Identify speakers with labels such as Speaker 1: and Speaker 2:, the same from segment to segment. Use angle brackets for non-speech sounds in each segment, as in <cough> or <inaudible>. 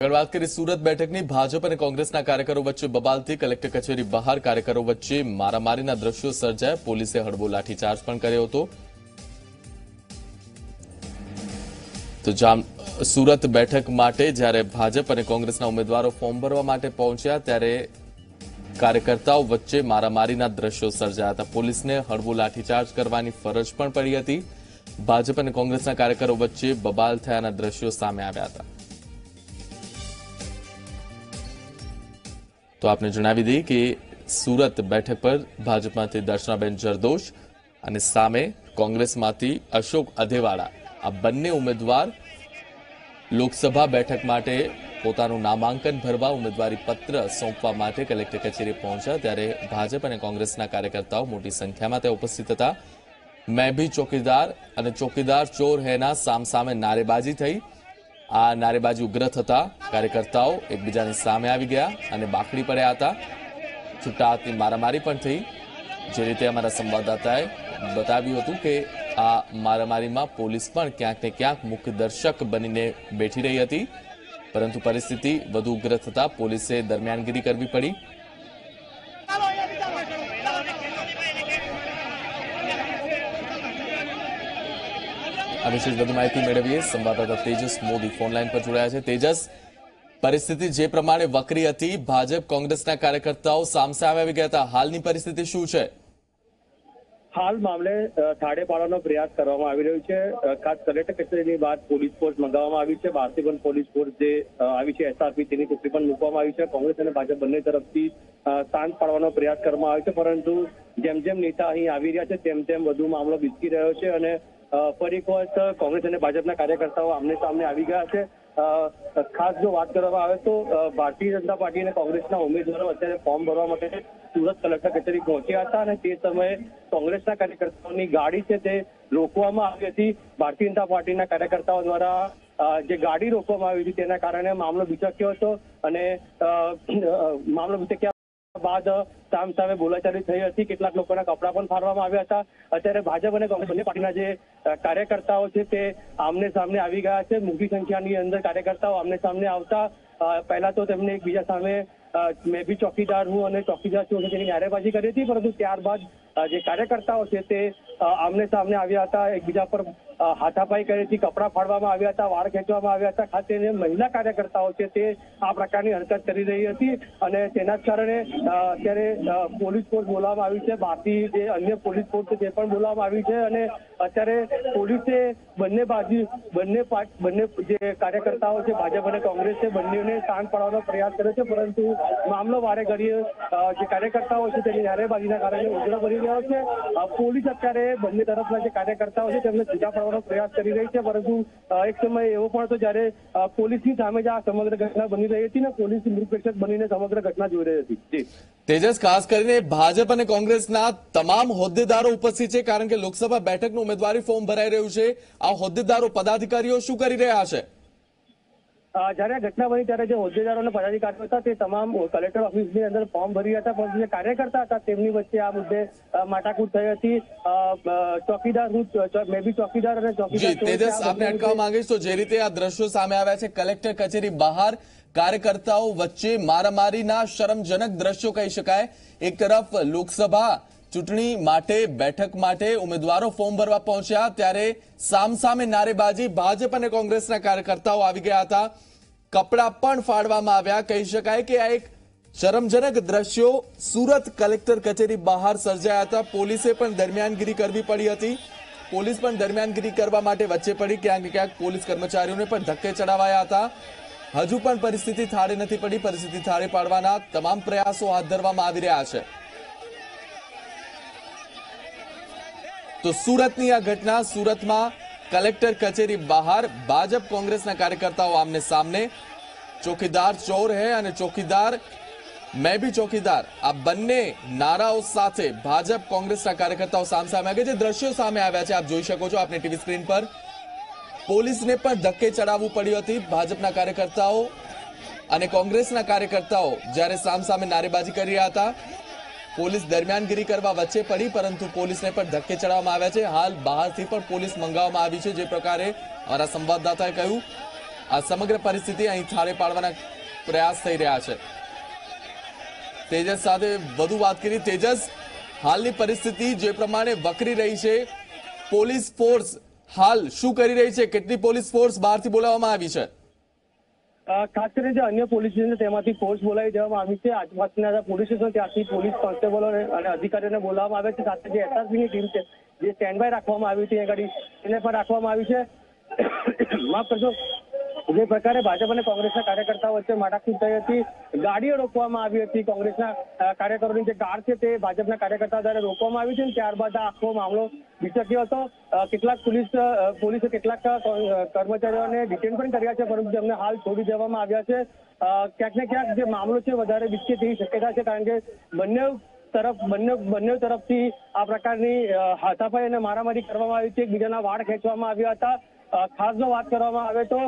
Speaker 1: આગળ વાત કરી સુરત બેઠકની. ભાજપ અને કોંગ્રેસના કાર્યકરો વચ્ચે બબાલથી કલેક્ટર કચેરી બહાર કાર્યકરો વચ્ચે મારામારીના દ્રશ્યો સર્જાયા. પોલીસે હળવો લાઠીચાર્જ પણ કર્યો હતો. તો સુરત બેઠક માટે જ્યારે ભાજપ અને કોંગ્રેસના ઉમેદવારો ફોર્મ ભરવા માટે પહોંચ્યા ત્યારે કાર્યકર્તાઓ વચ્ચે મારામારીના દ્રશ્યો સર્જાયા હતા. પોલીસને હળવો લાઠીચાર્જ કરવાની ફરજ પણ પડી હતી. ભાજપ અને કોંગ્રેસના કાર્યકરો વચ્ચે બબાલ થયાના દ્રશ્યો સામે આવ્યા હતા. તો આપને જણાવી દઈએ કે સુરત બેઠક પર ભાજપમાંથી દર્શનાબેન જરદોશ અને સામે કોંગ્રેસમાંથી અશોક અધેવાડા. આ બંને ઉમેદવાર લોકસભા બેઠક માટે પોતાનું નામાંકન ભરવા ઉમેદવારી પત્ર સોંપવા માટે કલેક્ટર કચેરી પહોંચ્યા. ત્યારે ભાજપ અને કોંગ્રેસના કાર્યકર્તાઓ મોટી સંખ્યામાં ત્યાં ઉપસ્થિત હતા. મેં ભી ચોકીદાર અને ચોકીદાર ચોર હેના સામસામે નારેબાજી થઈ. આ નારેબાજી ઉગ્ર થતા કાર્યકર્તાઓ એકબીજાની સામે આવી ગયા અને બાકડી પડ્યા હતા. છૂટા હાથની મારામારી પણ થઈ. જે રીતે અમારા સંવાદદાતાએ બતાવ્યું હતું કે આ મારામારીમાં પોલીસ પણ ક્યાંક ને ક્યાંક મુખ્ય દર્શક બનીને બેઠી રહી હતી. પરંતુ પરિસ્થિતિ વધુ ઉગ્ર થતા પોલીસે દરમિયાનગીરી કરવી પડી. આ વિશે વધુ માહિતી મેળવીએ. સંવાદદાતા તેજસ મોદી ફોનલાઈન પર જોડાયા છે. તેજસ, પરિસ્થિતિ જે પ્રમાણે વકરી હતી, ભાજપ કોંગ્રેસના કાર્યકર્તાઓ સામસામે આવી ગયા હતા. હાલની પરિસ્થિતિ શું છે?
Speaker 2: હાલ મામલે થાળે પાડવાનો પ્રયાસ કરવામાં આવી રહ્યો છે. ખાસ કલેક્ટર કચેરીની બહાર પોલીસ ફોર્સ મંગાવવામાં આવી છે. બહારથી પણ પોલીસ ફોર્સ જે આવી છે, એસઆરપી તેની ટુકડી પણ મૂકવામાં આવી છે. કોંગ્રેસ અને ભાજપ બંને તરફથી શાંત પાડવાનો પ્રયાસ કરવામાં આવ્યો છે. પરંતુ જેમ જેમ નેતા અહીં આવી રહ્યા છે, તેમ તેમ વધુ મામલો વિસ્કી રહ્યો છે અને ફરી એક વખત કોંગ્રેસ અને ભાજપના કાર્યકર્તાઓ આમને સામને આવી ગયા છે. ખાસ જો વાત કરવામાં આવે તો ભારતીય જનતા પાર્ટી અને કોંગ્રેસના ઉમેદવારો અત્યારે ફોર્મ ભરવા માટે સુરત કલેક્ટર કચેરી પહોંચ્યા હતા અને તે સમયે કોંગ્રેસના કાર્યકર્તાઓની ગાડી છે તે રોકવામાં આવી હતી. ભારતીય જનતા પાર્ટીના કાર્યકર્તાઓ દ્વારા જે ગાડી રોકવામાં આવી હતી તેના કારણે મામલો બીચક્યો હતો અને મામલો બીચક્યા બાદ સામ સામે બોલાચાલી થઈ હતી. કેટલાક લોકોના કપડા પણ ફાડવામાં આવ્યા હતા. અત્યારે ભાજપ અને કોંગ્રેસ બંને પાર્ટીના જે કાર્યકર્તાઓ છે તે આમને સામને આવી ગયા છે. મોટી સંખ્યાની અંદર કાર્યકર્તાઓ આમને સામને આવતા પહેલા તો તેમને એકબીજા સામે મેં બી ચોકીદાર હું અને ચોકીદાર છું તેની નારેબાજી કરી હતી. પરંતુ ત્યારબાદ જે કાર્યકર્તાઓ છે તે આમને સામને આવ્યા હતા. એકબીજા પર હાથાપાઈ કરી હતી કપડા ફાડવામાં આવ્યા હતા, વાળ ખેંચવામાં આવ્યા હતા ખાતે મહિલા કાર્યકર્તાઓ છે તે આ પ્રકારની હરકત કરી રહી હતી અને તેના જ કારણે અત્યારે પોલીસ ફોર્સ બોલાવવામાં આવી છે, બાકી જે અન્ય પોલીસ ફોર્સ છે તે પણ બોલાવવામાં આવી છે અને અત્યારે પોલીસે બંને બાજુ, બંને બંને જે કાર્યકર્તાઓ છે, ભાજપ અને કોંગ્રેસ બંનેને શાંત પાડવાનો પ્રયાસ કર્યો છે, પરંતુ મામલો વારે ઘડીએ જે કાર્યકર્તાઓ છે તેની નારેબાજીના કારણે ઉજળો બની રહ્યો છે. પોલીસ અત્યારે બંને તરફના જે કાર્યકર્તાઓ છે તેમને છૂટા પાડવાનો પ્રયાસ કરી રહી છે, પરંતુ એક સમય એવો પણ હતો જ્યારે પોલીસની સામે જ આ સમગ્ર ઘટના બની રહી હતી ને પોલીસ નિરપેક્ષક બનીને સમગ્ર ઘટના જોઈ રહી હતી.
Speaker 1: તેજસ, ખાસ કરીને ભાજપ અને કોંગ્રેસના તમામ હોદ્દેદારો ઉપસ્થિત છે, કારણ કે લોકસભા બેઠકનું ઉમેદવારી ફોર્મ ભરાઈ રહ્યું છે. આ હોદ્દેદારો પદાધિકારીઓ શું કરી રહ્યા છે?
Speaker 2: જ્યારે ઘટના બની ત્યારે જે હોદ્દેદારો અને પદાધિકારીઓ હતા તે તમામ કલેક્ટર ઓફિસની અંદર ફોર્મ ભરી હતા પરંતુ જે કાર્યકર્તા હતા તેમની વચ્ચે આ મુદ્દે માટાકૂટ થઈ હતી. ચોકીદાર હું મે બી ચોકીદાર અને ચોકીદાર
Speaker 1: તેજસ આપને અટકાવવા માંગીશ તો જે રીતે આ દ્રશ્યો સામે આવ્યા છે કલેક્ટર કચેરી બહાર કાર્યકર્તાઓ વચ્ચે મારામારીના શરમજનક દ્રશ્યો કહી શકાય. એક તરફ લોકસભા ચૂંટણી માટે, બેઠક માટે ઉમેદવારો ફોર્મ ભરવા પહોંચ્યા. ત્યારે સામસામે નારેબાજી ભાજપ અને કોંગ્રેસના કાર્યકર્તાઓ આવી ગયા હતા. કપડા પણ ફાડવામાં આવ્યા. કહી શકાય કે આ એક શરમજનક દ્રશ્યો સુરત કલેક્ટર કચેરી બહાર સર્જાયા હતા. પોલીસે પણ દરમિયાનગીરી કરવી પડી હતી. પોલીસ પણ દરમિયાનગીરી કરવા માટે વચ્ચે પડી. ક્યાંક ક્યાંક પોલીસ કર્મચારીઓને પણ ધક્કે ચડાવાયા હતા. હજુ પણ પરિસ્થિતિ થાળે નથી પડી. પરિસ્થિતિ થાળે પાડવાના તમામ પ્રયાસો હાથ ધરવામાં આવી રહ્યા છે. તો સુરતની આ ઘટના સુરતમાં કલેક્ટર કચેરી બહાર ભાજપ કોંગ્રેસના કાર્યકર્તાઓ આમને સામને. ચોકીદાર ચોર હે અને ચોકીદાર, મેં બી ચોકીદાર. આ બંને નારાઓ સાથે ભાજપ કોંગ્રેસના કાર્યકર્તાઓ સામ સામે આવ્યા જે દ્રશ્યો સામે આવ્યા છે, આપ જોઈ શકો છો આપની ટીવી સ્ક્રીન પર. પોલીસને પણ ધક્કે ચડાવવું પડ્યું હતી ભાજપના કાર્યકર્તાઓ અને કોંગ્રેસના કાર્યકર્તાઓ જ્યારે સામસામે નારેબાજી કરી રહ્યા હતા. પોલીસ દરમિયાનગીરી કરવા વચ્ચે પડી, પરંતુ પોલીસને પણ ધક્કે ચડાવવામાં આવ્યા છે. હાલ બહારથી પણ પોલીસ મંગાવવામાં આવી છે, જે પ્રકારે અમારા સંવાદદાતાએ કહ્યું, આ સમગ્ર પરિસ્થિતિ અહીં થાળે પાડવાના પ્રયાસ થઈ રહ્યા છે. તેજસ સાથે વધુ વાત કરી તેજસ, હાલની પરિસ્થિતિ જે પ્રમાણે વકરી રહી છે, પોલીસ ફોર્સ હાલ શું કરી રહી છે? કેટલી પોલીસ ફોર્સ બહારથી બોલાવવામાં આવી છે?
Speaker 2: ખાસ કરીને જે અન્ય પોલીસ સ્ટેશન તેમાંથી ફોર્સ બોલાવી દેવામાં આવી છે. આજુબાજુના પોલીસ સ્ટેશન ત્યાંથી પોલીસ કોન્સ્ટેબલો અને અધિકારીઓને બોલાવવામાં આવે છે. સાથે જે એસઆરપીની ટીમ છે, જે સ્ટેન્ડ બાય રાખવામાં આવી હતી એ ગાડી એને પણ રાખવામાં આવી છે. <coughs> માફ કરજો જે પ્રકારે ભાજપ અને કોંગ્રેસના કાર્યકર્તાઓ વચ્ચે માટાકૂટ થઈ હતી, ગાડીઓ રોકવામાં આવી હતી, કોંગ્રેસના કાર્યકરોની જે કાર છે તે ભાજપના કાર્યકર્તા દ્વારા રોકવામાં આવી છે અને ત્યારબાદ આ આખો મામલો વિચક્યો હતો. કેટલાક પોલીસ પોલીસે કેટલાક કર્મચારીઓને ડિટેન પણ કર્યા છે, પરંતુ તેમને હાલ છોડી દેવામાં આવ્યા છે. ક્યાંક ને ક્યાંક જે મામલો છે વધારે વિકસે તેવી શક્યતા છે, કારણ કે બંને તરફ, બંને બંને તરફથી આ પ્રકારની હાથાફાઈ અને મારામારી કરવામાં આવી છે. એકબીજાના વાળ ખેંચવામાં આવ્યા હતા. ખાસ જો વાત કરવામાં આવે તો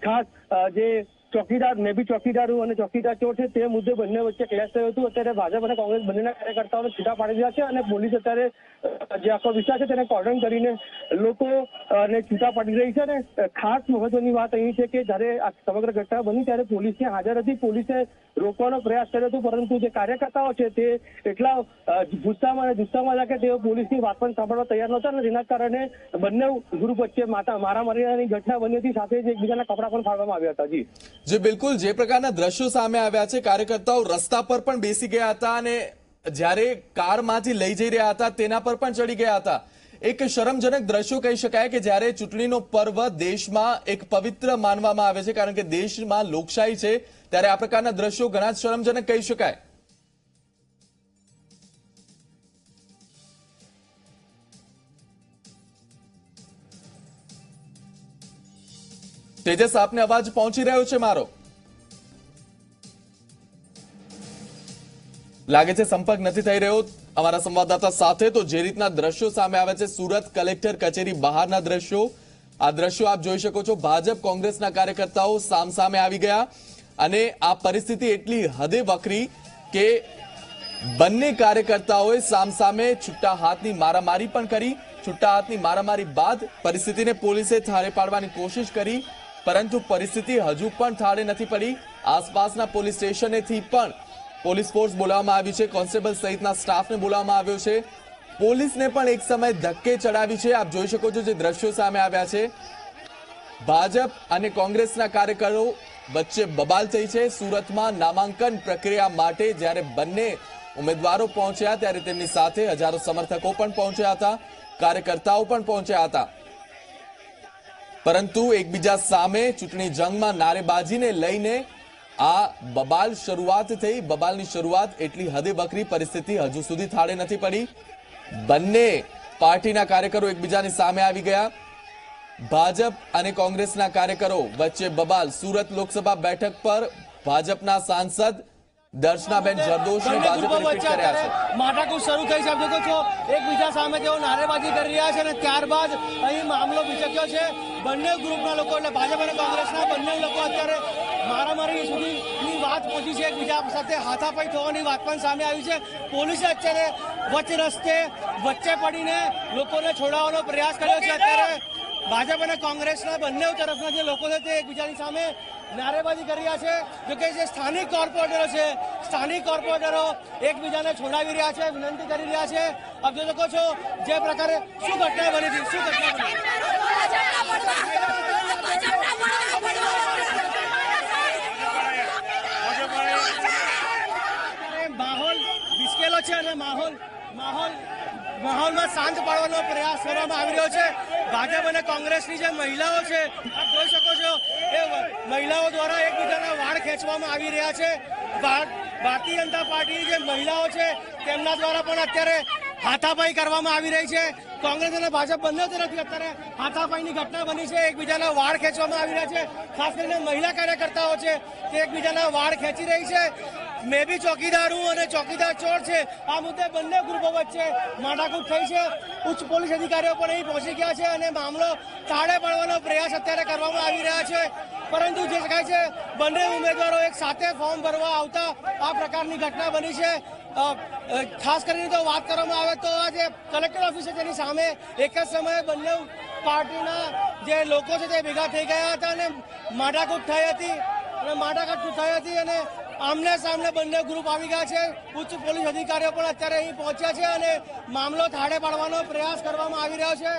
Speaker 2: ખાસ જે ચોકીદાર, મેં બી ચોકીદાર અને ચોકીદાર ચોર છે, તે મુદ્દે બંને વચ્ચે ક્લેશ થયો હતું. અત્યારે ભાજપ અને કોંગ્રેસ બંનેના કાર્યકર્તાઓને છૂટા પાડી દીધા છે અને પોલીસ અત્યારે જે આખો વિસ્તાર છે તેને કોર્ડન કરીને લોકો ને છૂટા પાડી રહી છે અને ખાસ મહત્વની વાત અહીં છે કે જ્યારે આ સમગ્ર ઘટના બની ત્યારે પોલીસ ત્યાં હાજર હતી. પોલીસે રોકવાનો પ્રયાસ કર્યો હતો, પરંતુ જે કાર્યકર્તાઓ છે તે એટલા ગુસ્સામાં અને ગુસ્સામાં હતા કે તેઓ પોલીસની વાત પણ સાંભળવા તૈયાર નહોતા અને જેના કારણે બંને ગ્રુપ વચ્ચે માતા, મારામારીની ઘટના બની હતી. સાથે જ એકબીજાના કપડા પણ ફાડવામાં આવ્યા હતા. જી.
Speaker 1: જે બિલકુલ જે પ્રકારના દ્રશ્યો સામે આવ્યા છે, કાર્યકર્તાઓ રસ્તા પર પણ બેસી ગયા હતા અને જ્યારે કારમાંથી લઈ જઈ રહ્યા હતા, તેના પર પણ ચડી ગયા હતા. એક શરમજનક દ્રશ્યો કહી શકાય કે જ્યારે ચૂંટણીનો પર્વ દેશમાં એક પવિત્ર માનવામાં આવે છે, કારણ કે દેશમાં લોકશાહી છે, ત્યારે આ પ્રકારના દ્રશ્યો ઘણા જ શરમજનક કહી શકાય. તેજસ, આપને અવાજ પહોંચી રહ્યો છે મારો? લાગે છે સંપર્ક નથી થઈ રહ્યો અમારા સંવાદદાતા સાથે. તો જે રીતના દ્રશ્યો સામે આવે છે, સુરત કલેક્ટર કચેરી બહારના દ્રશ્યો. આ દ્રશ્યો આપ જોઈ શકો છો, ભાજપ કોંગ્રેસના કાર્યકર્તાઓ સામસામે આવી ગયા. અને આ પરિસ્થિતિ એટલી હદે વકરી કે બંને કાર્યકર્તાઓએ સામસામે છુટ્ટા હાથની મારામારી પણ કરી. છુટ્ટા હાથની મારામારી બાદ પરિસ્થિતિને પોલીસે થાળે પાડવાની કોશિશ કરી. પરંતુ પરિસ્થિતિ હજુ પણ થાળે નથી પડી. આસપાસના પોલીસ સ્ટેશનેથી પણ પોલીસ ફોર્સ બોલાવવામાં આવી છે. કોન્સ્ટેબલ સહિતના સ્ટાફને બોલાવવામાં આવ્યો છે. પોલીસને પણ એક સમય ધક્કે ચડાવી છે. આપ જોઈ શકો છો જે દ્રશ્યો સામે આવ્યા છે. ભાજપ અને કોંગ્રેસના કાર્યકરો વચ્ચે બબાલ થઈ છે. સુરતમાં નામાંકન પ્રક્રિયા માટે જ્યારે બંને ઉમેદવારો પહોંચ્યા ત્યારે તેમની સાથે હજારો સમર્થકો પણ પહોંચ્યા હતા. કાર્યકર્તાઓ પણ પહોંચ્યા હતા. પરંતુ એકબીજા સામે ચૂંટણી જંગમાં નારેબાજીને લઈને આ બબાલ શરૂઆત થઈ. બબાલની શરૂઆત એટલી હદે વકરી પરિસ્થિતિ હજુ સુધી થાળે નથી પડી. બંને પાર્ટીના કાર્યકરો એકબીજાની સામે આવી ગયા. ભાજપ અને કોંગ્રેસના કાર્યકરો વચ્ચે બબાલ સુરત લોકસભા બેઠક પર, ભાજપના સાંસદ દર્શનાબેન જરદોશને ભાજપે રિપીટ કર્યા છે.
Speaker 3: માથાકૂટ શરૂ થઈ દેખો છો એકબીજા સામે તેઓ નારેબાજી કરી રહ્યા છે અને ત્યારબાદ અહીં મામલો વિચક્યો છે. બંને ગ્રુપના લોકો એટલે ભાજપ અને કોંગ્રેસના બંને લોકો અત્યારે મારામારી સુધીની વાત પહોંચી છે. એકબીજા સાથે હાથાપાઈ થવાની વાત પણ સામે આવી છે. પોલીસે અત્યારે વચ્ચે રસ્તે વચ્ચે પડીને લોકોને છોડાવવાનો પ્રયાસ કર્યો છે. અત્યારે ભાજપ અને કોંગ્રેસના બંને તરફના જે લોકો છે તે એકબીજાની સામે નારેબાજી કરી રહ્યા છે. જો કે જે સ્થાનિક કોર્પોરેટરો છે, સ્થાનિક કોર્પોરેટરો એકબીજાને છોડાવી રહ્યા છે, વિનંતી કરી રહ્યા છે. આપ જોઈ શકો છો જે પ્રકારે શું ઘટના બની હતી શું ઘટના બની વિસ્કેલો છે અને માહોલ માહોલ, માહોલમાં શાંત પાડવાનો પ્રયાસ કરવામાં આવી રહ્યો છે. ભાજપ અને કોંગ્રેસની જે મહિલાઓ છે, આપ જોઈ શકો એ મહિલાઓ દ્વારા એકબીજાના વાળ ખેંચવામાં આવી રહ્યા છે. ભારતીય જનતા પાર્ટીની જે મહિલાઓ છે, તેમના દ્વારા પણ અત્યારે હાથાપાઈ કરવામાં આવી રહી છે. કોંગ્રેસ અને ભાજપ બંને તરફથી અત્યારે હાથાપાઈની ઘટના બની છે. એકબીજાના વાળ ખેંચવામાં આવી રહ્યા છે. ખાસ કરીને મહિલા કાર્યકર્તાઓ છે, તે એકબીજાના વાળ ખેંચી રહી છે. મેં બી ચોકીદાર હું અને ચોકીદાર ચોર છે. આ મુદ્દે બંને ગ્રુપો વચ્ચે માથાકૂટ થઈ છે. ઉચ્ચ પોલીસ અધિકારીઓ પણ અહીં પહોંચી ગયા છે અને મામલો તાળે પાડવાનો પ્રયાસ અત્યારે કરવામાં આવી રહ્યા છે. પરંતુ જે શકાય છે, બંને ઉમેદવારો એક સાથે ફોર્મ ભરવા આવતા આ પ્રકારની ઘટના બની છે. ખાસ કરીને તો વાત કરવામાં આવે તો આ કલેક્ટર ઓફિસ છે તેની સામે એક જ સમયે બંને પાર્ટીના જે લોકો છે તે ભેગા થઈ ગયા હતા અને માટાકૂટ થઈ હતી. અને માટાકૂટ થઈ હતી અને આમને સામને બંને ગ્રુપ આવી ગયા છે. ઉચ્ચ પોલીસ અધિકારીઓ પણ અત્યારે અહીં પહોંચ્યા છે અને મામલો થાળે પાડવાનો પ્રયાસ કરવામાં આવી રહ્યો છે.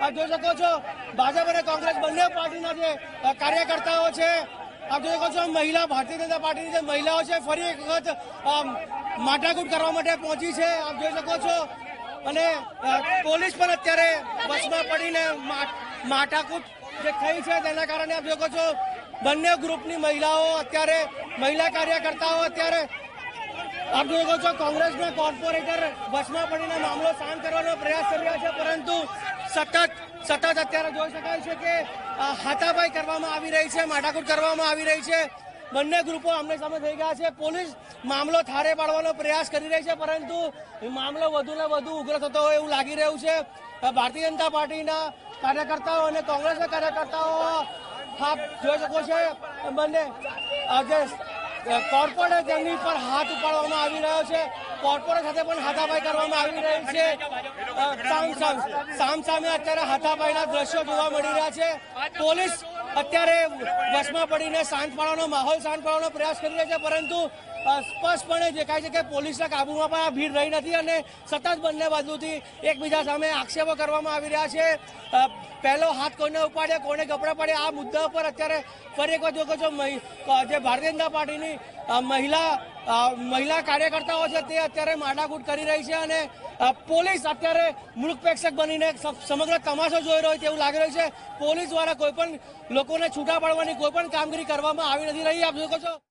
Speaker 3: આપ જોઈ શકો છો, ભાજપ અને કોંગ્રેસ બંને પાર્ટીના જે કાર્યકર્તાઓ છે, આપ જોઈ શકો છો, મહિલા, ભારતીય જનતા પાર્ટીની જે મહિલાઓ છે, ફરી એક વખત માટાકૂટ કરવા માટે પહોંચી છે. આપ જોઈ શકો છો, અને પોલીસ પણ અત્યારે બસમાં પડીને મા- માથાકૂટ જે થઈ છે તેના કારણે આપ જોઈ શકો છો બંને ગ્રુપની મહિલાઓ અત્યારે મહિલા કાર્યકર્તાઓ અત્યારે આપ જોઈ છો કોંગ્રેસના કોર્પોરેટર બસમાં પડીને મામલો શાંત કરવાનો પ્રયાસ કરી રહ્યા છે, પરંતુ સતત સતત અત્યારે જોઈ શકાય છે કે હાથાપાઈ કરવામાં આવી રહી છે માથાકૂટ કરવામાં આવી રહી છે. બંને ગ્રુપો આમને સામે થઈ ગયા છે. પોલીસ મામલો થારે પાડવાનો પ્રયાસ કરી રહી છે, પરંતુ મામલો વધુ ને વધુ ઉગ્ર થતો હોય એવું લાગી રહ્યું છે. ભારતીય જનતા પાર્ટીના કાર્યકર્તાઓ અને કોંગ્રેસના કાર્યકર્તાઓ આપ જોઈ શકો છો બંને આજે કોર્પોરેટ તેમની પર હાથ ઉપાડવામાં આવી રહ્યો છે. કોર્પોરેટ સાથે પણ હાથાપાઈ કરવામાં આવી રહી છે. સામ સામ સામ અત્યારે હાથાપાઈના દ્રશ્યો જોવા મળી રહ્યા છે. પોલીસ અત્યારે વશમાં પડીને શાંત પાડવાનો માહોલ શાંત પાડવાનો પ્રયાસ કરી રહી છે, પરંતુ સ્પષ્ટપણે દેખાય છે કે પોલીસના કાબુમાં પણ આ ભીડ રહી નથી અને સતત બંને બાજુથી એકબીજા સામે આક્ષેપો કરવામાં આવી રહ્યા છે. પહેલો હાથ કોઈને ઉપાડે કોને કપડાં પડે આ મુદ્દા પર અત્યારે ફરી એક વખત જો જે ભારતીય જનતા પાર્ટીની મહિલા મહિલા કાર્યકર્તાઓ છે તે અત્યારે માડાકૂટ કરી રહી છે અને પોલીસ અત્યારે મૂળ પ્રેક્ષક બનીને સમગ્ર તમાશો જોઈ રહ્યો હોય તેવું લાગી રહ્યું છે. પોલીસ દ્વારા કોઈ પણ લોકોને છૂટા પાડવાની કોઈ પણ કામગીરી કરવામાં આવી નથી રહી. આપ શકો છો